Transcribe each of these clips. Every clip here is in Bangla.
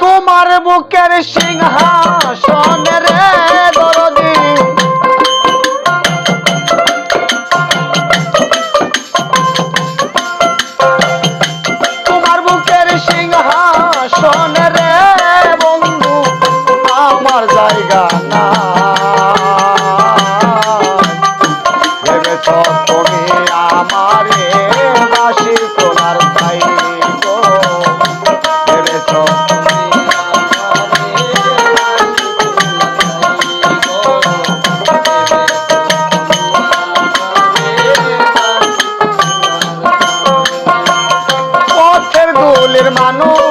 তোমার বুকের সিংহাসন রে দরদি তোমার বুকের সিংহাসন রে বন্ধু আমার জায়গা না মানুষ।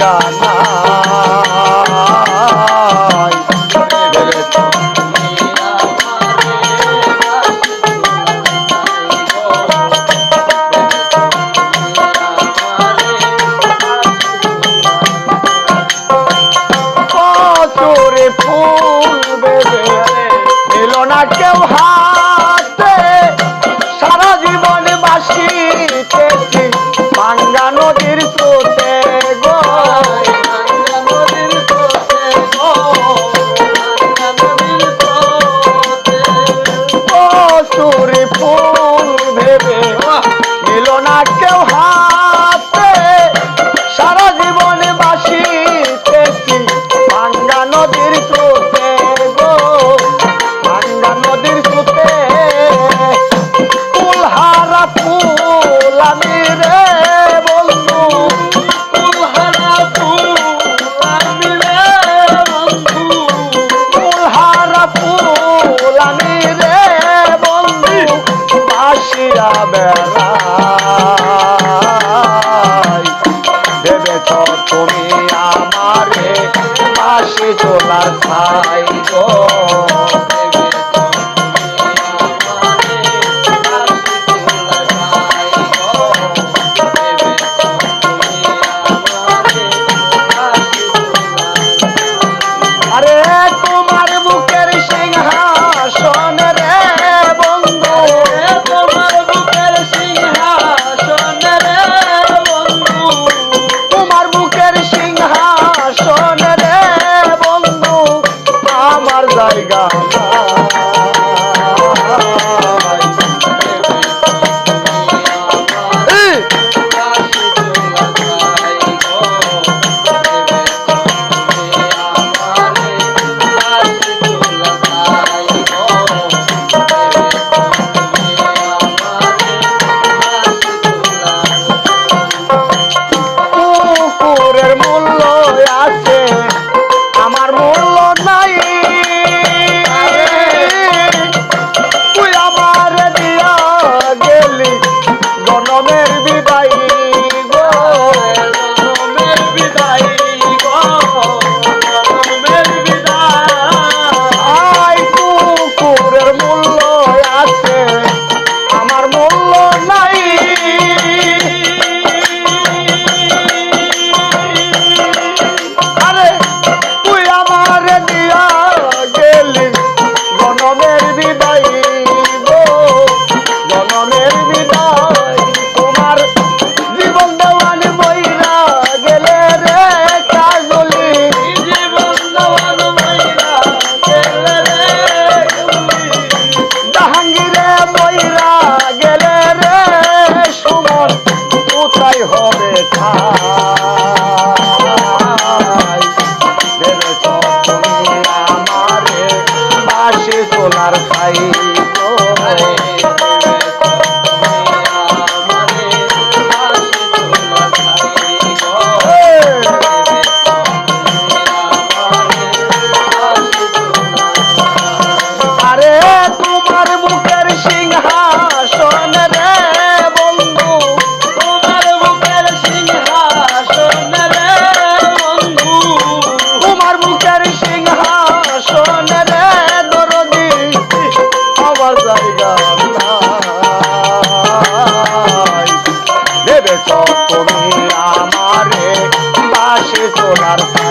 গানা জায়গা। না Pai. তোমার সাই